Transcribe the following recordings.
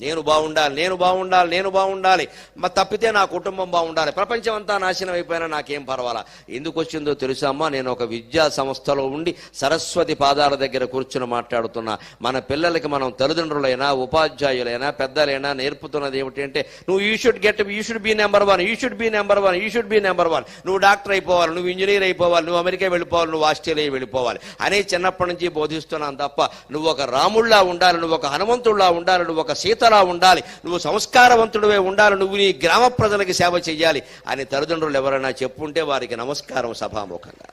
నేను బాగుండాలి నేను బాగుండాలి నేను బాగుండాలి. మా తప్పితే నా కుటుంబం బాగుండాలి. ప్రపంచం అంతా నాశనం అయిపోయినా నాకేం పర్వాలా? ఎందుకు వచ్చిందో తెలుసా అమ్మా? నేను ఒక విద్యా సంస్థలో ఉండి సరస్వతి పాదాల దగ్గర కూర్చుని మాట్లాడుతున్నా. మన పిల్లలకి మనం తల్లిదండ్రులైనా ఉపాధ్యాయులైనా పెద్దలైనా నేర్పుతున్నది ఏమిటంటే నువ్వు you should get you should be number one you should be number one you should be number one నువ్వు డాక్టర్ అయిపోవాలి నువ్వు ఇంజనీర్ అయిపోవాలి నువ్వు అమెరికా వెళ్ళిపోవాలి నువ్వు ఆస్ట్రేలియా వెళ్ళిపోవాలి. అనే చిన్నప్పటి నుంచి బోధిస్తున్నాను తప్ప నువ్వు ఒక రాముళ్ళా ఉండాలి నువ్వు ఒక హనుమంతుడిలా ఉండాలి నువ్వు ఒక సీతలా ఉండాలి. నువ్వు సంస్కారవంతుడివే ఉండాలి. నువ్వు నీ గ్రామ ప్రజలకి సేవ చేయాలి అని తల్లిదండ్రులు ఎవరైనా చెప్పుంటే వారికి నమస్కారం సభాముఖంగా.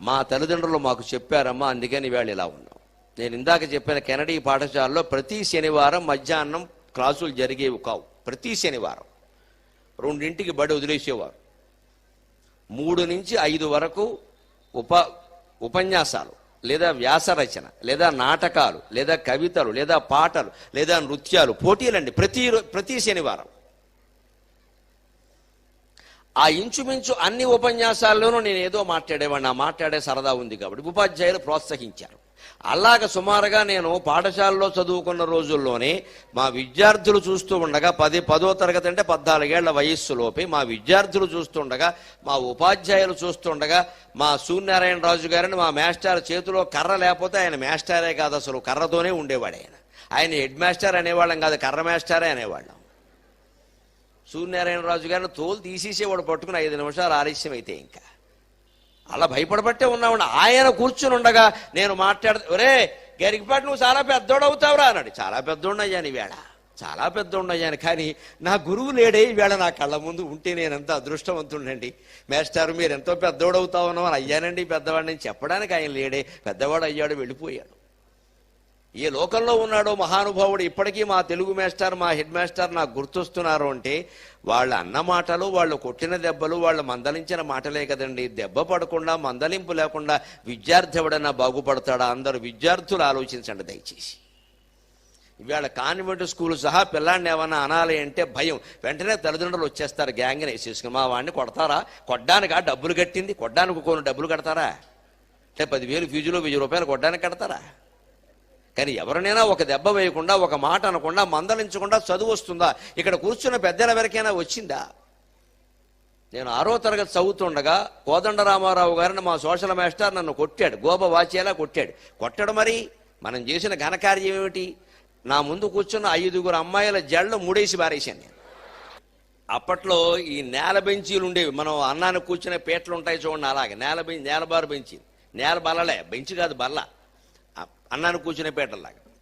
మా తల్లిదండ్రులు మాకు చెప్పారమ్మా అందుకని వేళ ఇలా ఉన్నాం నేను ఇందాక చెప్పిన కెనడీ పాఠశాలలో ప్రతి శనివారం మధ్యాహ్నం క్లాసులు జరిగేవి కావు. ప్రతి శనివారం. రెండింటికి బడి వదిలేసేవారు. మూడు నుంచి ఐదు వరకు ఉప ఉపన్యాసాలు. లేదా వ్యాస రచన లేదా నాటకాలు లేదా కవితలు లేదా పాటలు లేదా నృత్యాలు పోటీలండి ప్రతి రో- ప్రతి శనివారం. ఆ ఇంచుమించు అన్ని ఉపన్యాసాల్లోనూ నేను ఏదో మాట్లాడేవాడిని ఆ మాట్లాడే సరదా ఉంది కాబట్టి ఉపాధ్యాయులు ప్రోత్సహించారు. అలాగ సుమారుగా నేను పాఠశాలలో చదువుకున్న రోజుల్లోనే మా విద్యార్థులు చూస్తూ ఉండగా పది పదో తరగతి అంటే పద్నాలుగేళ్ళ వయస్సులోపే మా విద్యార్థులు చూస్తుండగా మా ఉపాధ్యాయులు చూస్తుండగా మా సూర్యనారాయణ రాజు గారిని మా మేస్టార్ చేతిలో కర్ర లేకపోతే ఆయన మేస్టారే కాదు అసలు కర్రతోనే ఉండేవాడు ఆయన. ఆయన హెడ్ మాస్టర్ అనేవాళ్ళం కాదు కర్ర మాస్టారే అనేవాళ్ళం. సూర్యనారాయణరాజు గారిని తోలు తీసేసేవాడు పట్టుకుని ఐదు నిమిషాలు ఆలస్యం అయితే ఇంకా. అలా భయపడబట్టే ఉన్నామండి ఆయన కూర్చుని ఉండగా నేను మాట్లాడ ఒరే గరికపాటి నువ్వు చాలా పెద్దోడు అవుతావురా అన్నాడు. చాలా పెద్దోడయ్యాను ఈవేళ చాలా పెద్దోడయ్యాను కానీ నా గురువు లేడే ఈవేళ నా కళ్ళ ముందు ఉంటే నేను ఎంత అదృష్టవంతుండండి మేస్టారు మీరు ఎంతో పెద్దోడు అని అయ్యానండి పెద్దవాడిని. చెప్పడానికి ఆయన లేడే. పెద్దవాడు అయ్యాడు వెళ్ళిపోయాడు. ఏ లోకంలో ఉన్నాడో మహానుభావుడు ఇప్పటికీ మా తెలుగు మాస్టర్ మా హెడ్ మాస్టర్ నాకు గుర్తొస్తున్నారు అంటే వాళ్ళ అన్న మాటలు వాళ్ళు కొట్టిన దెబ్బలు వాళ్ళు మందలించిన మాటలే కదండి. దెబ్బ పడకుండా మందలింపు లేకుండా విద్యార్థి ఎవడన్నా బాగుపడతాడా? అందరూ విద్యార్థులు ఆలోచించండి దయచేసి. ఇవాళ కాన్వెంట్ స్కూల్ సహా పిల్లాడిని ఏమన్నా అనాలి అంటే భయం. వెంటనే తల్లిదండ్రులు వచ్చేస్తారు గ్యాంగ్ని వేసేసుకుని మా వాడిని కొడతారా? కొట్టడానికి డబ్బులు కట్టింది? కొట్టడానికి కొన్ని డబ్బులు కడతారా? అంటే పదివేలు ఫీజులో వెయ్యి రూపాయలు కొట్టడానికి కడతారా? కానీ ఎవరినైనా ఒక దెబ్బ వేయకుండా ఒక మాట అనకుండా మందలించకుండా చదువు వస్తుందా? ఇక్కడ కూర్చున్న పెద్దల వరకైనా వచ్చిందా? నేను ఆరో తరగతి చదువుతుండగా కోదండ రామారావు గారిని మా సోషల్ మాస్టర్ నన్ను కొట్టాడు గోప వాచేలా కొట్టాడు. కొట్టడం మరి? మనం చేసిన ఘనకార్యం ఏమిటి? నా ముందు కూర్చున్న ఐదుగురు అమ్మాయిల జళ్ళు మూడేసి బారేసాను నేను. అప్పట్లో ఈ నేల బెంచీలు ఉండేవి. మనం అన్నానికి కూర్చునే పీటలు ఉంటాయి చూడండి అలాగే. నేల బెంచ్ నేలబారు బెంచి నేల బల్లలే. బెంచ్ కాదు బల్ల. అన్నాను కూర్చునేపేటలాగా కూర్చునే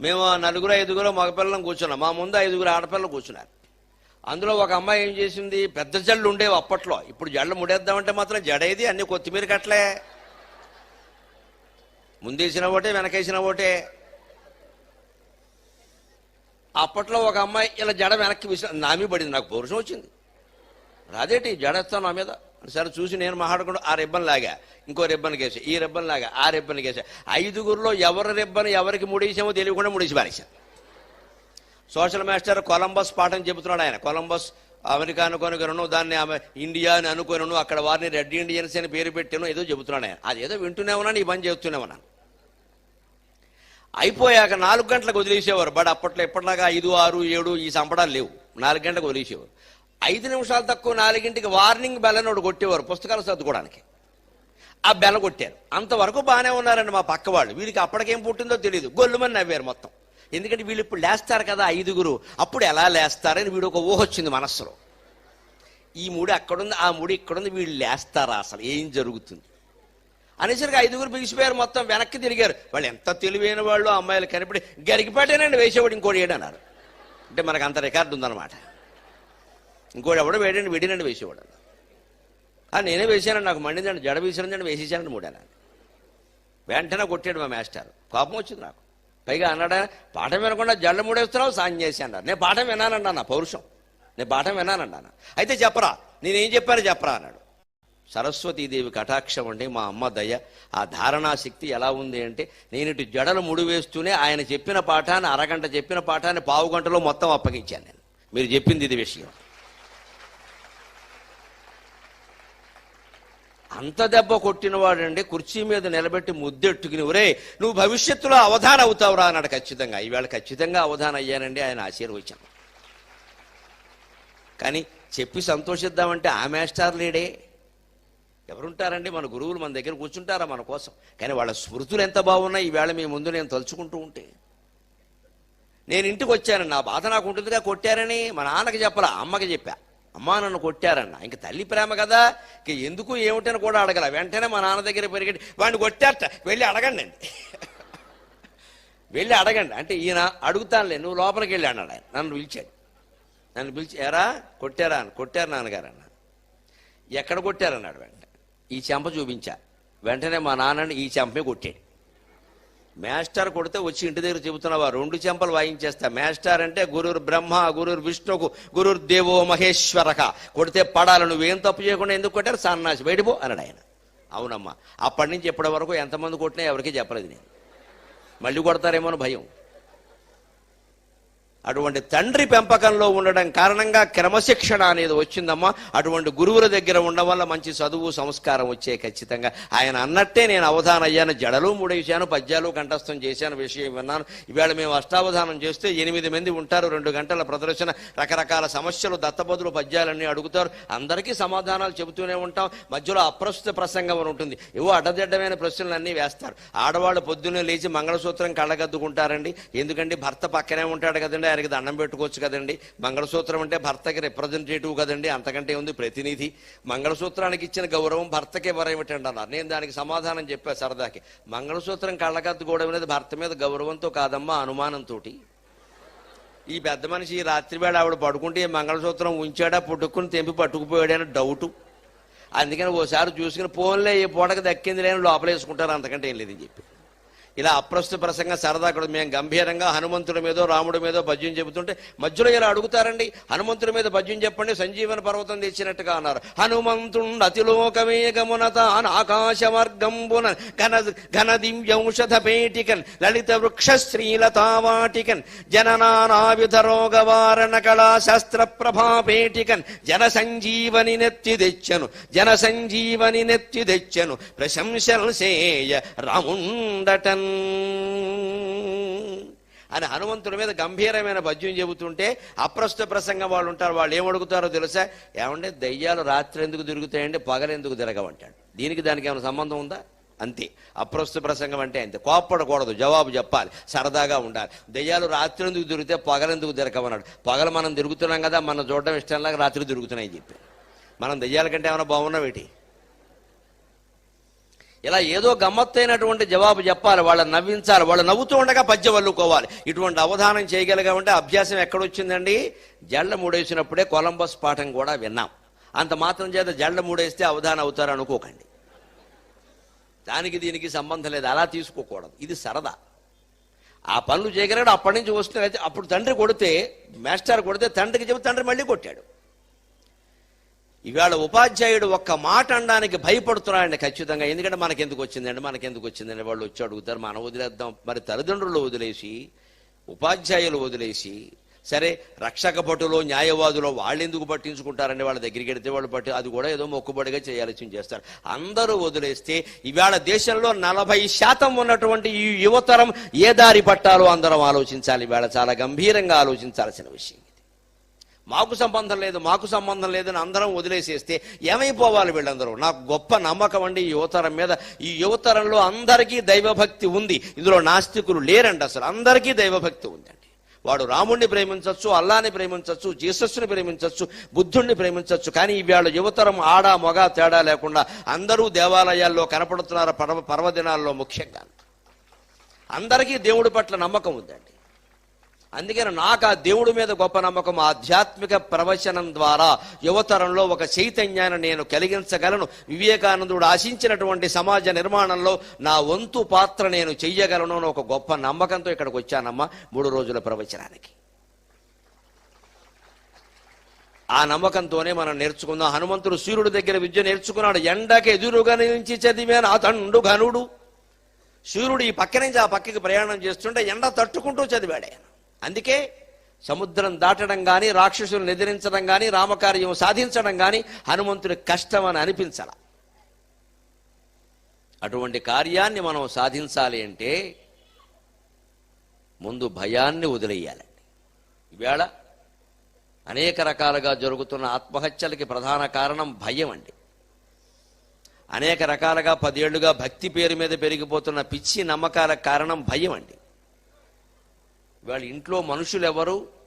మేము ఆ నలుగురు ఐదుగురు మగపిల్లలం కూర్చున్నాం. మా ముందు ఐదుగురు ఆడపిల్లలు కూర్చున్నారు. అందులో ఒక అమ్మాయి ఏం చేసింది? పెద్ద జళ్ళు ఉండేవి అప్పట్లో. ఇప్పుడు జళ్ళు ముడేద్దామంటే మాత్రం జడేది అన్ని కొత్తిమీర కట్టలే. ముందేసిన ఓటే వెనకేసిన ఓటే. అప్పట్లో ఒక అమ్మాయి ఇలా జడ వెనక్కి విసిన నామి పడింది. నాకు పౌరుషం వచ్చింది. రాదేటి జడేస్తాను నా మీద. సరే చూసి నేను మాట్లాడకుండా ఆ రిబ్బన్ లాగా ఇంకో రిబ్బన్ కేసా ఈ రిబ్బన్ లాగా ఆ రిబ్బన్ కేసా. ఐదుగురిలో ఎవరి రిబ్బన్ ఎవరికి ముడేసామో తెలియకుండా ముడేసి పారేశాను సోషల్ మాస్టర్ కొలంబస్ పాఠం చెబుతున్నాడు ఆయన. కొలంబస్ అమెరికా అనుకోనుకొనను దాన్ని ఆమె ఇండియా అని అనుకోనను అక్కడ వారిని రెడ్ ఇండియన్స్ అని పేరు పెట్టాను ఏదో చెబుతున్నాడు ఆయన. అదేదో వింటూనే ఉన్నాను ఈ పని చేస్తూనే ఉన్నాను అయిపోయాక నాలుగు గంటలకు వదిలేసేవారు బట్ అప్పట్లో ఎప్పటిలాగా ఐదు ఆరు ఏడు ఈ సంపడాలు లేవు. నాలుగు గంటలకు వదిలేసేవారు. ఐదు నిమిషాలు తక్కువ నాలుగింటికి వార్నింగ్ బెల్ అని ఒకటి కొట్టేవారు పుస్తకాలు సర్దుకోవడానికి. ఆ బెల్ల కొట్టారు. అంతవరకు బాగానే ఉన్నారండి మా పక్క వాళ్ళు. వీరికి అప్పటికేం పుట్టిందో తెలియదు గొల్లుమని నవ్వారు మొత్తం. ఎందుకంటే వీళ్ళు ఇప్పుడు లేస్తారు కదా ఐదుగురు. అప్పుడు ఎలా లేస్తారని వీడు ఒక ఊహ వచ్చింది మనస్సులో. ఈ ముడి అక్కడుంది ఆ ముడి ఇక్కడుంది. వీళ్ళు లేస్తారా అసలు? ఏం జరుగుతుంది? అనేసరికి ఐదుగురు బిగిసిపోయారు మొత్తం. వెనక్కి తిరిగారు. వాళ్ళు ఎంత తెలివైన వాళ్ళు? అమ్మాయిలు కనిపడి గరికిపాటేనండి వేసేవాడు ఇంకోటి ఏడన్నారు అన్నారు. అంటే మనకు అంత రికార్డు ఉందన్నమాట. ఇంకోటి ఎవడో వేడండి విడినండి వేసేవాడు ఆ నేనే వేసానండి నాకు మండిందండి జడ వేసినందండి వేసేసానండి మూడేనా వెంటనే కొట్టాడు మా మాస్టర్. కోపం వచ్చింది నాకు. పైగా అన్నాడా పాఠం వినకుండా జడ మూడేస్తున్నావు సాయం చేసి నేను పాఠం విన్నానండి అన్న పౌరుషం. నేను పాఠం విన్నానండి అన్న అయితే చెప్పరా నేనేం చెప్పాను చెప్పరా అన్నాడు. సరస్వతీదేవి కటాక్షం అంటే మా అమ్మ దయ. ఆ ధారణాశక్తి ఎలా ఉంది అంటే నేను ఇటు జడలు ముడి వేస్తూనే ఆయన చెప్పిన పాఠాన్ని అరగంట చెప్పిన పాఠాన్ని పావు గంటలో మొత్తం అప్పగించాను నేను. మీరు చెప్పింది ఇది విషయం. అంత దెబ్బ కొట్టినవాడండి కుర్చీ మీద నిలబెట్టి ముద్దెట్టుకుని ఒరే నువ్వు భవిష్యత్తులో అవధాన అవుతావురా అన్నాడు ఖచ్చితంగా. ఈవేళ ఖచ్చితంగా అవధాన అయ్యానండి ఆయన ఆశీర్వచనం. కానీ చెప్పి సంతోషిద్దామంటే ఆ మేస్టార్ లేడే. ఎవరుంటారండి? మన గురువులు మన దగ్గర కూర్చుంటారా మన కోసం? కానీ వాళ్ళ స్మృతులు ఎంత బాగున్నాయి ఈవేళ మీ ముందు నేను తలుచుకుంటూ ఉంటే. నేను ఇంటికి వచ్చాను నా బాధ నాకు ఉంటుందిగా కొట్టారని మా నాన్నకి చెప్పాల అమ్మకి చెప్పా. అమ్మా నన్ను కొట్టారన్న. ఇంక తల్లి ప్రేమ కదా. ఇంక ఎందుకు ఏమిటని కూడా అడగల. వెంటనే మా నాన్న దగ్గర పెరిగి వాడిని కొట్టారట వెళ్ళి అడగండి అండి వెళ్ళి అడగండి. అంటే ఈయన అడుగుతానులే నువ్వు లోపలికి వెళ్ళి అన్నాడు ఆయన. నన్ను పిలిచాడు. నన్ను పిలిచి ఎరా కొట్టారా? అని. కొట్టారు నాన్నగారు అన్న. ఎక్కడ కొట్టారన్నాడు వెంట ఈ చెంప చూపించా. వెంటనే మా నాన్నని ఈ చెంపే కొట్టాడు. మేస్టర్ కొడితే వచ్చి ఇంటి దగ్గర చెబుతున్నావా? రెండు చెంపలు వాయించేస్తా. మేస్టర్ అంటే గురుర్ బ్రహ్మ గురుర్ విష్ణుకు గురుర్ దేవో మహేశ్వరక కొడితే పడాలి నువ్వేం తప్పు చేయకుండా ఎందుకు కొట్టారు? సన్నాసి. బయటపో అన్నాడు ఆయన. అవునమ్మా. అప్పటి నుంచి ఇప్పటి వరకు ఎంతమంది కొట్టినా ఎవరికీ చెప్పలేదు నేను. మళ్ళీ కొడతారేమో భయం. అటువంటి తండ్రి పెంపకంలో ఉండడం కారణంగా క్రమశిక్షణ అనేది వచ్చిందమ్మా. అటువంటి గురువుల దగ్గర ఉండడం వల్ల మంచి చదువు సంస్కారం వచ్చే ఖచ్చితంగా. ఆయన అన్నట్టే నేను అవధానం అయ్యాను జడలు మూడేసాను పద్యాలు కంఠస్థం చేశాను విషయం విన్నాను. ఇవాళ మేము అష్టావధానం చేస్తే ఎనిమిది మంది ఉంటారు రెండు గంటల ప్రదర్శన రకరకాల సమస్యలు దత్తబదులు పద్యాలన్నీ అడుగుతారు. అందరికీ సమాధానాలు చెబుతూనే ఉంటాం. మధ్యలో అప్రస్తుత ప్రసంగం అని ఉంటుంది. ఏవో అడ్డదిడ్డమైన ప్రశ్నలు అన్నీ వేస్తారు. ఆడవాళ్ళు పొద్దున్నే లేచి మంగళసూత్రం కళ్ళగద్దుకుంటారండి ఎందుకంటే భర్త పక్కనే ఉంటాడు కదండి. ఆయనకి దండం పెట్టుకోవచ్చు కదండి. మంగళసూత్రం అంటే భర్తకి రిప్రజెంటేటివ్ కదండి. అంతకంటే ఉంది ప్రతినిధి. మంగళసూత్రానికి ఇచ్చిన గౌరవం భర్తకే ఎవరేమిటండి అన్నారు. నేను దానికి సమాధానం చెప్పా సరదాకి. మంగళసూత్రం కళ్ళకద్దుకోవడం అనేది భర్త మీద గౌరవంతో కాదమ్మా అనుమానంతో ఈ పెద్ద మనిషి ఈ రాత్రి వేళ ఆవిడ పడుకుంటే ఈ మంగళసూత్రం ఉంచాడా పుట్టుకుని తెంపి పట్టుకుపోయాడని డౌటు. అందుకని ఓసారి చూసుకుని పోన్లే ఈ పూటకు దక్కింది లేని లోపలేసుకుంటారు. అంతకంటే ఏం లేదని చెప్పి. ఇలా అప్రస్తుత ప్రసంగం సరదా కూడా మేము గంభీరంగా హనుమంతుడి మీదో రాముడి మీదో భజ్యం చెబుతుంటే మధ్యలో ఇలా అడుగుతారండి హనుమంతుడి మీద భజ్యం చెప్పండి సంజీవన పర్వతం తెచ్చినట్టుగా అన్నారు. హనుమంతుండు అతిలోకవేగమున తాన్ ఆకాశ మార్గంబున ఘన ఘన దివ్యంషధ పేటికన్ లలిత వృక్ష శ్రీలతావాటికన్ జననానావిధ రోగవారణ కళా శస్త్ర ప్రభా పేటికన్ జన సంజీవని నెత్తి తెచ్చను జన సంజీవని నెత్తి తెచ్చను ప్రశంసలు సేయ రాముండటన్ అని హనుమంతుడి మీద గంభీరమైన పద్యం చెబుతుంటే అప్రస్తుత ప్రసంగం వాళ్ళు ఉంటారు. వాళ్ళు ఏమడుగుతారో తెలుసా? ఏమంటే దయ్యాలు రాత్రి ఎందుకు తిరుగుతాయండి పగలెందుకు తిరగవంటాడు? దీనికి దానికి ఏమైనా సంబంధం ఉందా? అంతే. అప్రస్తుత ప్రసంగం అంటే అంతే. కోప్పడకూడదు. జవాబు చెప్పాలి. సరదాగా ఉండాలి. దయ్యాలు రాత్రి ఎందుకు తిరిగితే పగలెందుకు తిరగమన్నాడు? పగలు మనం తిరుగుతున్నాం కదా మనం చూడడం ఇష్టంలాగా రాత్రి తిరుగుతున్నాయి చెప్పి. మనం దయ్యాల కంటే ఏమైనా బాగున్నాం ఏంటి? ఇలా ఏదో గమ్మత్తైనటువంటి జవాబు చెప్పాలి వాళ్ళని నవ్వించాలి వాళ్ళు నవ్వుతూ ఉండగా పద్యం వల్లుకోవాలి ఇటువంటి అవధానం చేయగలిగామంటే అభ్యాసం ఎక్కడొచ్చిందండి? జళ్ళ మూడేసినప్పుడే కొలంబస్ పాఠం కూడా విన్నాం. అంత మాత్రం చేత జళ్ళ మూడేస్తే అవధానం అవుతారు అనుకోకండి. దానికి దీనికి సంబంధం లేదు అలా తీసుకోకూడదు. ఇది సరదా. ఆ పనులు చేయగలడు అప్పటి నుంచి వస్తున్నాయి అప్పుడు తండ్రి కొడితే మాస్టర్ కొడితే తండ్రికి చెబుతే తండ్రి మళ్ళీ కొట్టాడు. ఇవాళ ఉపాధ్యాయుడు ఒక్క మాట అనడానికి భయపడుతున్నాడండి ఖచ్చితంగా. ఎందుకంటే మనకెందుకు వచ్చిందండి? మనకెందుకు వచ్చిందండి? వాళ్ళు వచ్చి అడుగుతారు. మనం వదిలేద్దాం. మరి తల్లిదండ్రులు వదిలేసి ఉపాధ్యాయులు వదిలేసి సరే రక్షక పటులో న్యాయవాదులు వాళ్ళు ఎందుకు పట్టించుకుంటారండి? వాళ్ళ దగ్గరికి వెడితే వాళ్ళు పట్టి అది కూడా ఏదో మొక్కుబడిగా చేయాల్సి చేస్తారు. అందరూ వదిలేస్తే ఇవాళ దేశంలో నలభై శాతం ఉన్నటువంటి ఈ యువతరం ఏ దారి పట్టాలో అందరం ఆలోచించాలి. ఇవాళ చాలా గంభీరంగా ఆలోచించాల్సిన విషయం. మాకు సంబంధం లేదు మాకు సంబంధం లేదని అందరం వదిలేసేస్తే ఏమైపోవాలి వీళ్ళందరూ? నాకు గొప్ప నమ్మకం అండి ఈ యువతరం మీద. ఈ యువతరంలో అందరికీ దైవభక్తి ఉంది. ఇందులో నాస్తికులు లేరండి అసలు. అందరికీ దైవభక్తి ఉందండి. వాడు రాముణ్ణి ప్రేమించవచ్చు అల్లాని ప్రేమించవచ్చు జీసస్ని ప్రేమించవచ్చు బుద్ధుణ్ణి ప్రేమించవచ్చు కానీ ఇవాళ యువతరం ఆడ మొగ తేడా లేకుండా అందరూ దేవాలయాల్లో కనపడుతున్నారు పర్వ పర్వదినాల్లో ముఖ్యంగా. అందరికీ దేవుడి పట్ల నమ్మకం ఉందండి. అందుకని నాకు ఆ దేవుడి మీద గొప్ప నమ్మకం ఆధ్యాత్మిక ప్రవచనం ద్వారా యువతరంలో ఒక చైతన్యాన్ని నేను కలిగించగలను. వివేకానందుడు ఆశించినటువంటి సమాజ నిర్మాణంలో నా వంతు పాత్ర నేను చెయ్యగలను అని ఒక గొప్ప నమ్మకంతో ఇక్కడికి వచ్చానమ్మా మూడు రోజుల ప్రవచనానికి. ఆ నమ్మకంతోనే మనం నేర్చుకుందాం. హనుమంతుడు సూర్యుడి దగ్గర విద్య నేర్చుకున్నాడు. ఎండకి ఎదురుగా నుంచి చదివాను. అతండు ఘనుడు. సూర్యుడు ఈ పక్క నుంచి ఆ పక్కకి ప్రయాణం చేస్తుంటే ఎండ తట్టుకుంటూ చదివాడు ఆయన. అందుకే సముద్రం దాటడం కానీ రాక్షసులను ఎదిరించడం కానీ రామకార్యం సాధించడం కానీ హనుమంతుడి కష్టం అని అనిపించాల. అటువంటి కార్యాన్ని మనం సాధించాలి అంటే ముందు భయాన్ని వదిలేయాలండి ఈవేళ అనేక రకాలుగా జరుగుతున్న ఆత్మహత్యలకి ప్రధాన కారణం భయం అండి. అనేక రకాలుగా పదేళ్ళుగా భక్తి పేరు మీద పెరిగిపోతున్న పిచ్చి నమ్మకాలకు కారణం భయం అండి. వాళ్ళ ఇంట్లో మనుషులు ఎవరు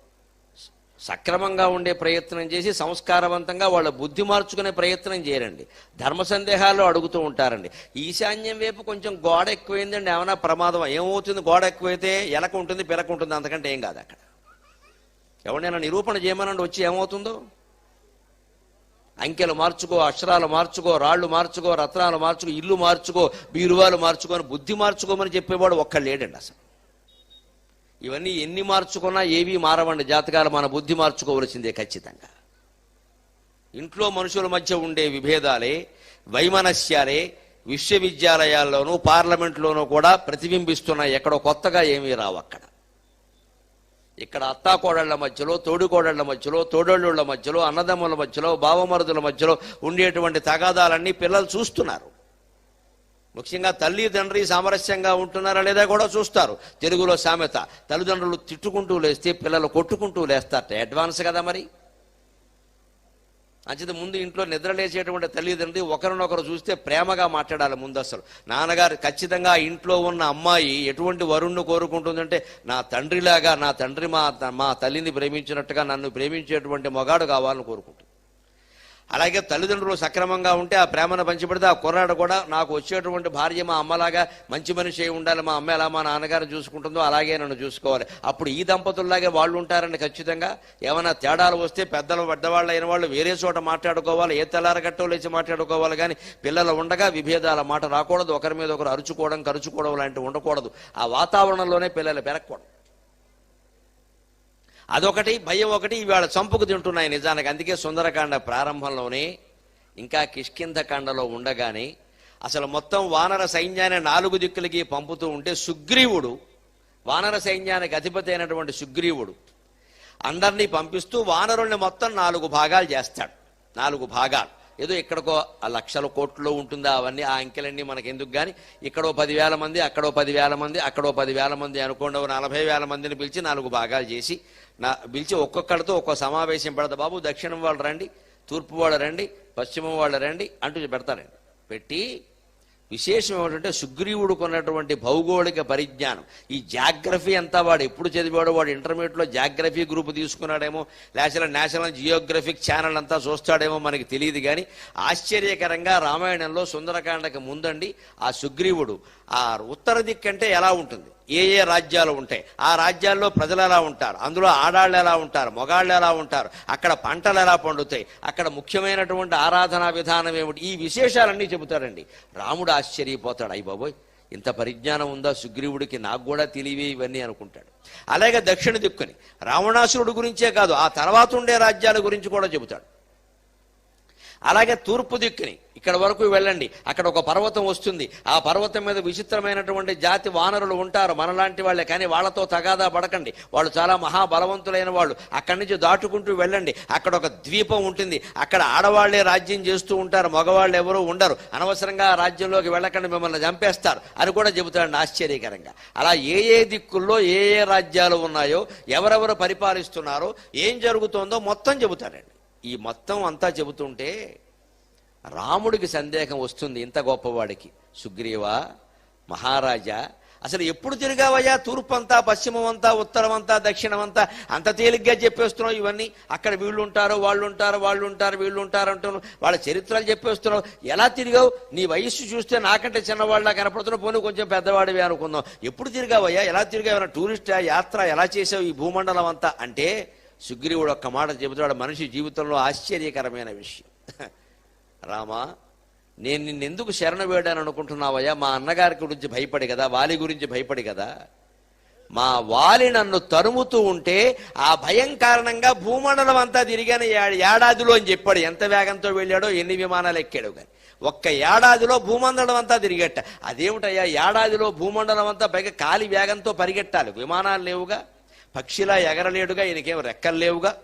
సక్రమంగా ఉండే ప్రయత్నం చేసి సంస్కారవంతంగా వాళ్ళ బుద్ధి మార్చుకునే ప్రయత్నం చేయరండి. ధర్మ సందేహాలు అడుగుతూ ఉంటారండి. ఈశాన్యం వైపు కొంచెం గోడ ఎక్కువైందండి ఏమైనా ప్రమాదం ఏమవుతుంది గోడ ఎక్కువైతే ఎలక ఉంటుంది పిలక ఉంటుంది అంతకంటే ఏం కాదు అక్కడ. ఎవరినైనా నిరూపణ చేయమనండి వచ్చి ఏమవుతుందో? అంకెలు మార్చుకో అక్షరాలు మార్చుకో రాళ్ళు మార్చుకో రత్నాలు మార్చుకో ఇల్లు మార్చుకో బీరువాలు మార్చుకో బుద్ధి మార్చుకోమని చెప్పేవాడు ఒక్క లేడండి అసలు. ఇవన్నీ ఎన్ని మార్చుకున్నా ఏవి మారవండి. జాతకాలు మన బుద్ధి మార్చుకోవలసిందే ఖచ్చితంగా. ఇంట్లో మనుషుల మధ్య ఉండే విభేదాలే వైమనస్యాలే విశ్వవిద్యాలయాల్లోనూ పార్లమెంట్లోనూ కూడా ప్రతిబింబిస్తున్నాయి. ఎక్కడో కొత్తగా ఏమీ రావు అక్కడ. ఇక్కడ అత్తాకోడళ్ళ మధ్యలో తోడుకోడళ్ళ మధ్యలో తోడళ్ళుళ్ళ మధ్యలో అన్నదమ్ముల మధ్యలో బావమరుదుల మధ్యలో ఉండేటువంటి తగాదాలన్నీ పిల్లలు చూస్తున్నారు. ముఖ్యంగా తల్లి తండ్రి సామరస్యంగా ఉంటున్నారా లేదా కూడా చూస్తారు. తెలుగులో సామెత తల్లిదండ్రులు తిట్టుకుంటూ లేస్తే పిల్లలు కొట్టుకుంటూ లేస్తారట. అడ్వాన్స్ కదా మరి? అంచేత ముందు ఇంట్లో నిద్ర లేచేటువంటి తల్లిదండ్రి ఒకరినొకరు చూస్తే ప్రేమగా మాట్లాడాలి ముందు అసలు నాన్నగారు ఖచ్చితంగా ఇంట్లో ఉన్న అమ్మాయి ఎటువంటి వరుణ్ణి కోరుకుంటుందంటే నా తండ్రిలాగా నా తండ్రి మా మా తల్లిని ప్రేమించినట్టుగా నన్ను ప్రేమించేటువంటి మొగాడు కావాలని కోరుకుంటుంది. అలాగే తల్లిదండ్రులు సక్రమంగా ఉంటే ఆ ప్రేమను పంచిపెడితే ఆ కుర్రాడు కూడా నాకు వచ్చేటువంటి భార్య మా అమ్మలాగా మంచి మనిషి అయి ఉండాలి. మా అమ్మ ఎలా మా నాన్నగారు చూసుకుంటుందో అలాగే నన్ను చూసుకోవాలి. అప్పుడు ఈ దంపతుల్లాగే వాళ్ళు ఉంటారని ఖచ్చితంగా. ఏమైనా తేడాలు వస్తే పెద్దలు పెద్దవాళ్ళు అయిన వాళ్ళు వేరే చోట మాట్లాడుకోవాలి. ఏ తెల్లారగట్టో లేచి మాట్లాడుకోవాలి కానీ పిల్లలు ఉండగా విభేదాల మాట రాకూడదు. ఒకరి మీద ఒకరు అరుచుకోవడం కరుచుకోవడం లాంటివి ఉండకూడదు. ఆ వాతావరణంలోనే పిల్లలు పెరగకూడదు. అదొకటి భయం ఒకటి ఇవాళ చంపుకు తింటున్నాయి నిజానికి. అందుకే సుందరకాండ ప్రారంభంలోనే ఇంకా కిష్కింధకాండలో ఉండగానే అసలు మొత్తం వానర సైన్యాన్ని నాలుగు దిక్కులకి పంపుతూ ఉంటే సుగ్రీవుడు వానర సైన్యానికి అధిపతి అయినటువంటి సుగ్రీవుడు అందరినీ పంపిస్తూ వానరుల్ని మొత్తం నాలుగు భాగాలు చేస్తాడు. నాలుగు భాగాలు. ఏదో ఇక్కడికో ఆ లక్షల కోట్లు ఉంటుందా అవన్నీ ఆ అంకెలన్నీ మనకు ఎందుకు కానీ ఇక్కడో పదివేల మంది అక్కడో పదివేల మంది అక్కడో పదివేల మంది అనుకోండి నలభై వేల మందిని పిలిచి నాలుగు భాగాలు చేసి నా పిలిచి ఒక్కొక్కడితో ఒక్కో సమావేశం పెడతా. బాబు దక్షిణం వాళ్ళు రండి తూర్పు వాళ్ళు రండి పశ్చిమం వాళ్ళు రండి అంటూ పెడతారండి. పెట్టి విశేషం ఏమిటంటే సుగ్రీవుడు కొన్నటువంటి భౌగోళిక పరిజ్ఞానం. ఈ జాగ్రఫీ అంతా వాడు ఎప్పుడు చదివాడో వాడు ఇంటర్మీడియట్లో జాగ్రఫీ గ్రూప్ తీసుకున్నాడేమో లేకపోతే నేషనల్ జియోగ్రఫిక్ ఛానల్ అంతా చూస్తాడేమో మనకి తెలియదు కానీ ఆశ్చర్యకరంగా రామాయణంలో సుందరకాండకు ముందండి ఆ సుగ్రీవుడు. ఆ ఉత్తర దిక్కంటే ఎలా ఉంటుంది? ఏ ఏ రాజ్యాలు ఉంటాయి ఆ రాజ్యాల్లో ప్రజలు ఎలా ఉంటారు అందులో ఆడాళ్ళు ఎలా ఉంటారు మొగాళ్ళు ఎలా ఉంటారు అక్కడ పంటలు ఎలా పండుతాయి అక్కడ ముఖ్యమైనటువంటి ఆరాధనా విధానం ఏమిటి ఈ విశేషాలన్నీ చెబుతాడండి రాముడు ఆశ్చర్యపోతాడు అయ్యి బాబోయ్ ఇంత పరిజ్ఞానం ఉందా సుగ్రీవుడికి నాకు కూడా తెలివి ఇవన్నీ అనుకుంటాడు. అలాగే దక్షిణ దిక్కుని రావణాసురుడు గురించే కాదు ఆ తర్వాత ఉండే రాజ్యాల గురించి కూడా చెబుతాడు. అలాగే తూర్పు దిక్కుని ఇక్కడ వరకు వెళ్ళండి. అక్కడ ఒక పర్వతం వస్తుంది. ఆ పర్వతం మీద విచిత్రమైనటువంటి జాతి వానరులు ఉంటారు. మనలాంటి వాళ్ళే కానీ వాళ్ళతో తగాదా పడకండి. వాళ్ళు చాలా మహాబలవంతులైన వాళ్ళు. అక్కడి నుంచి దాటుకుంటూ వెళ్ళండి. అక్కడ ఒక ద్వీపం ఉంటుంది. అక్కడ ఆడవాళ్ళే రాజ్యం చేస్తూ ఉంటారు. మగవాళ్ళు ఎవరూ ఉండరు. అనవసరంగా ఆ రాజ్యంలోకి వెళ్ళకండి. మిమ్మల్ని చంపేస్తారు. అని కూడా చెబుతాడు ఆశ్చర్యకరంగా. అలా ఏ ఏ దిక్కుల్లో ఏ ఏ రాజ్యాలు ఉన్నాయో ఎవరెవరు పరిపాలిస్తున్నారో ఏం జరుగుతుందో మొత్తం చెబుతాడండి. ఈ మొత్తం అంతా చెబుతుంటే రాముడికి సందేహం వస్తుంది ఇంత గొప్పవాడికి. సుగ్రీవా మహారాజా అసలు ఎప్పుడు తిరిగావయ్యా? తూర్పంతా పశ్చిమమంతా ఉత్తరమంతా దక్షిణమంతా అంత తేలిగ్గా చెప్పేస్తున్నావు ఇవన్నీ? అక్కడ వీళ్ళు ఉంటారు వాళ్ళు ఉంటారు వాళ్ళు ఉంటారు వీళ్ళు ఉంటారు అంటున్నావు. వాళ్ళ చరిత్రలు చెప్పేస్తున్నావు. ఎలా తిరిగావు? నీ వయస్సు చూస్తే నాకంటే చిన్నవాళ్ళ కనపడుతున్నావు పోనీ కొంచెం పెద్దవాడివి అనుకుందాం. ఎప్పుడు తిరిగావయ్యా? ఎలా తిరిగావు? టూరిస్ట్? యాత్ర? ఎలా చేసావు ఈ భూమండలం అంతా? అంటే సుగ్రీవుడు ఒక్క మాట చెబుతాడు మనిషి జీవితంలో ఆశ్చర్యకరమైన విషయం. రామా నేను నిన్నెందుకు శరణ వేడాను అనుకుంటున్నావయ్యా? మా అన్నగారి గురించి భయపడి కదా వాలి గురించి భయపడి కదా. మా వాలి నన్ను తరుముతూ ఉంటే ఆ భయం కారణంగా భూమండలం అంతా తిరిగాను ఏడాదిలో అని చెప్పాడు. ఎంత వేగంతో వెళ్ళాడో ఎన్ని విమానాలు ఎక్కాడు కానీ ఒక్క ఏడాదిలో భూమండలం అంతా తిరిగట్ట అదేమిటయ్యా? ఏడాదిలో భూమండలం అంతా పైగా కాలి వేగంతో పరిగెట్టాలి. విమానాలు లేవుగా? పక్షిలా ఎగరలేడుగా ఈయనకేం రెక్కల్లేవుగా?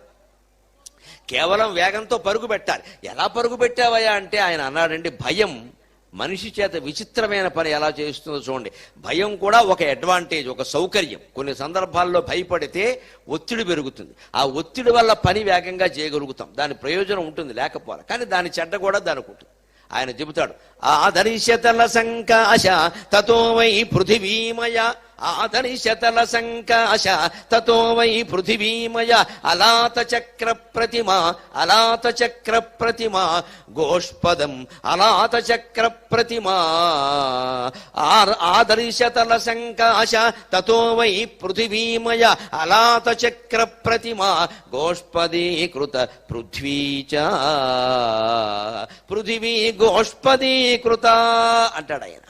కేవలం వేగంతో పరుగు పెట్టాలి. ఎలా పరుగు పెట్టావయ్యా అంటే ఆయన అన్నాడండి భయం మనిషి చేత విచిత్రమైన పని ఎలా చేస్తుందో చూడండి. భయం కూడా ఒక అడ్వాంటేజ్ ఒక సౌకర్యం. కొన్ని సందర్భాల్లో భయపడితే ఒత్తిడి పెరుగుతుంది. ఆ ఒత్తిడి వల్ల పని వేగంగా చేయగలుగుతాం. దాని ప్రయోజనం ఉంటుంది లేకపోవాలి. కానీ దాని చెడ్డ కూడా దానికి ఉంటుంది. ఆయన చెబుతాడు ఆదరిశతల సంకాశ తతో వై పృథివీమయ ఆదరిశతల సంకాశ తతో వై పృథివీమయ అలాత చక్ర ప్రతిమ అలాత చక్ర ప్రతిమ గోష్పదం అలాత చక్ర ప్రతిమ ఆదరిశతల సంకాశ తతో వై పృథివీమయ అలాత చక్ర ప్రతిమ గోష్పదీకృత పృథ్వీ చ. పృథివీ గోష్పదీకృత అంటాడు ఆయన.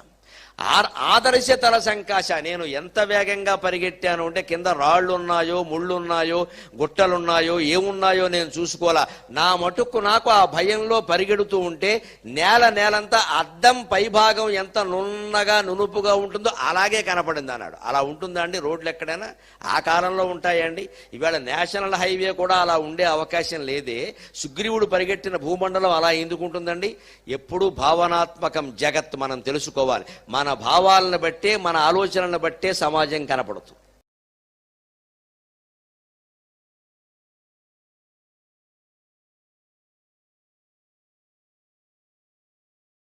ఆదర్శ తల సంకాశ. నేను ఎంత వేగంగా పరిగెట్టాను అంటే కింద రాళ్ళు ఉన్నాయో ముళ్ళు ఉన్నాయో గుట్టలున్నాయో ఏమున్నాయో నేను చూసుకోవాలా. నా మటుకు నాకు ఆ భయంలో పరిగెడుతూ ఉంటే నేల నేలంతా అద్దం పైభాగం ఎంత నున్నగా నునుపుగా ఉంటుందో అలాగే కనపడింది అన్నాడు. అలా ఉంటుందా అండి? రోడ్లు ఎక్కడైనా? ఆ కాలంలో ఉంటాయండి. ఇవాళ నేషనల్ హైవే కూడా అలా ఉండే అవకాశం లేదే. సుగ్రీవుడు పరిగెట్టిన భూమండలం అలా ఎందుకు ఉంటుందండి? ఎప్పుడూ భావనాత్మకం జగత్ మనం తెలుసుకోవాలి. మన భావాలను బట్టే మన ఆలోచనలను బట్టే సమాజం కనపడుతుంది